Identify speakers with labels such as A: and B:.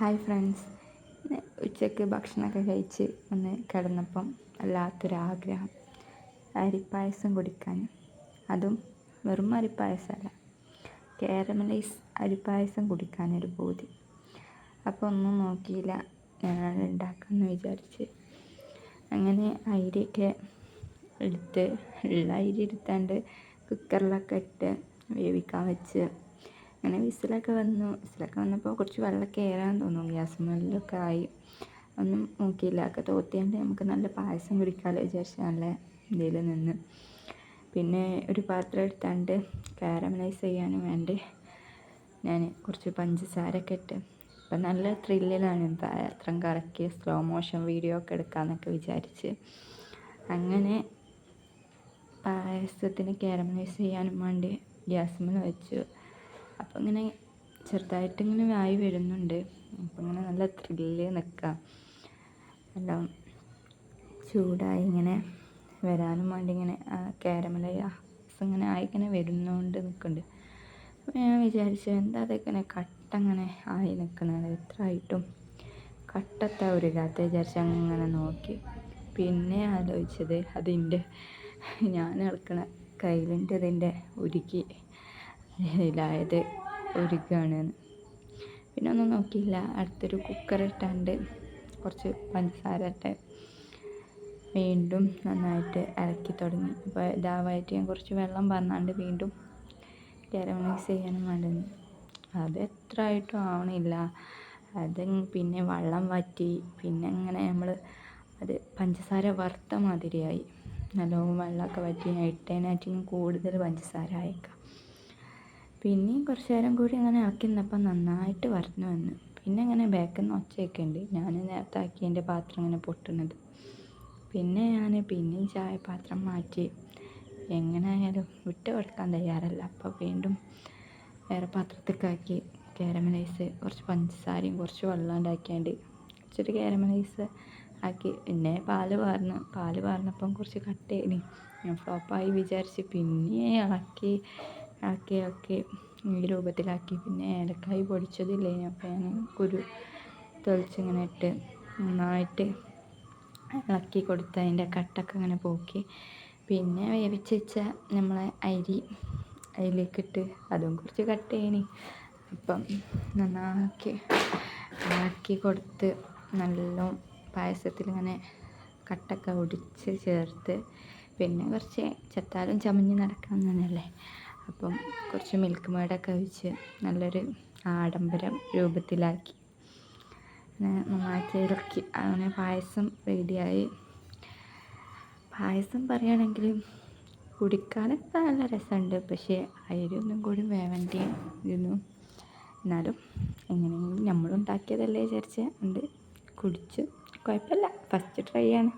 A: Hi friends. ഉച്ചയ്ക്ക് ഭക്ഷണമൊക്കെ കഴിച്ച് ഒന്ന് കിടന്നപ്പം വല്ലാത്തൊരാഗ്രഹം. അരിപ്പായസം കുടിക്കാൻ. അതും വെറും അരിപ്പായസമല്ല. കാരമലൈസ് അരിപ്പായസം കുടിക്കാനൊരു ബോധി അപ്പോൾ ഒന്നും നോക്കിയില്ല. ഞാൻ ഉണ്ടാക്കാമെന്ന് വിചാരിച്ച്. അങ്ങനെ അരിയൊക്കെ എടുത്ത് ഉള്ള അരി എടുത്താണ്ട് കുക്കറിലൊക്കെ ഇട്ട് വേവിക്കാൻ വെച്ച്. അങ്ങനെ വിസിലൊക്കെ വന്നു. വിസിലൊക്കെ വന്നപ്പോൾ കുറച്ച് വെള്ളമൊക്കെ ഏറാൻ തോന്നും ഗ്യാസ് മുകളിലൊക്കെ ആയി. ഒന്നും നോക്കിയില്ല. ഒക്കെ തോത്തിയാണ്ട് നമുക്ക് നല്ല പായസം കുടിക്കാമല്ലോ വിചാരിച്ച് നല്ല ഇതിൽ നിന്ന്. പിന്നെ ഒരു പാത്രം എടുത്താണ്ട് കാരമലൈസ് ചെയ്യാനും വേണ്ടി ഞാൻ കുറച്ച് പഞ്ചസാരൊക്കെ ഇട്ട്. അപ്പം നല്ല ത്രില്ലിലാണ് പാത്രം കറക്കി സ്ലോ മോഷൻ വീഡിയോ ഒക്കെ എടുക്കാമെന്നൊക്കെ വിചാരിച്ച്. അങ്ങനെ പായസത്തിന് കാരമലൈസ് ചെയ്യാനും വേണ്ടി ഗ്യാസ്മേൽ വെച്ചു. അപ്പോൾ ഇങ്ങനെ ചെറുതായിട്ട് ഇങ്ങനെ വായി വരുന്നുണ്ട്. അപ്പോൾ ഇങ്ങനെ നല്ല ത്രില്ല് നിൽക്കാം എല്ലാം ചൂടായി ഇങ്ങനെ വരാനും വേണ്ടി ഇങ്ങനെ കാരമലൈ ഇങ്ങനെ ആയി ഇങ്ങനെ വരുന്നുകൊണ്ട് നിൽക്കുന്നുണ്ട് അപ്പോൾ ഞാൻ വിചാരിച്ചു എന്താ അതൊക്കെ കട്ട ഇങ്ങനെ ആയി നിൽക്കുന്നത് എത്ര ആയിട്ടും കട്ടത്ത ഉരുകാത്ത വിചാരിച്ച് അങ്ങനെ നോക്കി. പിന്നെ ആലോചിച്ചത് അതിന്റെ ഞാൻ ഇളക്കണ കയ്യിലിന്റെ ഇതിന്റെ ഉരുക്കി ഇതിലായത് ഒരുക്കുകയാണ് പിന്നെ ഒന്നും നോക്കിയില്ല. അടുത്തൊരു കുക്കർ ഇട്ടാണ്ട് കുറച്ച് പഞ്ചസാര ഇട്ട് വീണ്ടും നന്നായിട്ട് ഇളക്കി തുടങ്ങി. അപ്പോൾ ഇതാവായിട്ട് ഞാൻ കുറച്ച് വെള്ളം പറഞ്ഞാണ്ട് വീണ്ടും കാരമലൈസ് ചെയ്യാനും വേണ്ടി അത് എത്ര ആയിട്ടും ആവണില്ല. അത് പിന്നെ വെള്ളം വറ്റി പിന്നെ ഇങ്ങനെ നമ്മൾ അത് പഞ്ചസാര വറുത്ത മാതിരിയായി. നല്ലോണം വെള്ളമൊക്കെ വറ്റി ഞാൻ ഇട്ടതിനാറ്റിനും കൂടുതൽ പഞ്ചസാര അയക്കാം പിന്നെയും കുറച്ച് നേരം കൂടി അങ്ങനെ ഇളക്കി നിന്നപ്പോൾ നന്നായിട്ട് വരഞ്ഞു വന്നു. പിന്നെ അങ്ങനെ ബാക്കിൽ നിന്ന് ഒച്ചയൊക്കെ ഉണ്ട് ഞാൻ നേരത്തെ ആക്കിയതിന്റെ പാത്രം ഇങ്ങനെ പൊട്ടുന്നത്. പിന്നെ ഞാൻ പിന്നെയും ചായ പാത്രം മാറ്റി. എങ്ങനെയായാലും വിട്ട് കൊടുക്കാൻ തയ്യാറല്ല. അപ്പോൾ വീണ്ടും വേറെ പാത്രത്തേക്കാക്കി കാരമലൈസ് കുറച്ച് പഞ്ചസാരയും കുറച്ച് വെള്ളം ഉണ്ടാക്കിയാണ്ട് ഇച്ചിരി കാരമലൈസ് ആക്കി. പിന്നെ പാൽ പാർന്ന് പാൽ പാർന്നപ്പം കുറച്ച് കട്ടയായി ഞാൻ ഫ്ലോപ്പായി വിചാരിച്ച് പിന്നെ ഇളക്കി ആക്കി ആക്കി ഈ രൂപത്തിലാക്കി. പിന്നെ ഏലക്കായ് പൊടിച്ചതില്ലേ അപ്പോൾ ഞാൻ കുരു തൊളിച്ചിങ്ങനെ ഇട്ട് നന്നായിട്ട് ഇളക്കി കൊടുത്ത് അതിന്റെ കട്ടൊക്കെ ഇങ്ങനെ പോക്കി. പിന്നെ വേവിച്ച് വെച്ച നമ്മളെ അരി അതിലേക്കിട്ട് അതും കുറച്ച് കട്ട് ചെയ്യണി. അപ്പം നന്നാക്കി ഇളക്കി കൊടുത്ത് നല്ല പായസത്തിൽ ഇങ്ങനെ കട്ടൊക്കെ ഒടിച്ച് ചേർത്ത് പിന്നെ കുറച്ച് ചത്താലും ചമഞ്ഞ് നടക്കാൻ തന്നെയല്ലേ അപ്പം കുറച്ച് മിൽക്ക് മേഡൊക്കെ ഒഴിച്ച് നല്ലൊരു ആഡംബരം രൂപത്തിലാക്കി. നന്നാക്കി ഇറക്കി അങ്ങനെ പായസം റെഡിയായി പായസം പറയുകയാണെങ്കിൽ കുടിക്കാനൊക്കെ നല്ല രസമുണ്ട്. പക്ഷേ അരിയൊന്നും കൂടി വേവന്റെ ഇരുന്നു എന്നാലും എങ്ങനെയെങ്കിലും നമ്മളുണ്ടാക്കിയതല്ലേ വിചാരിച്ച്. ഉണ്ട്. കുടിച്ച് കുഴപ്പമില്ല. ഫസ്റ്റ് ട്രൈ ആണ്.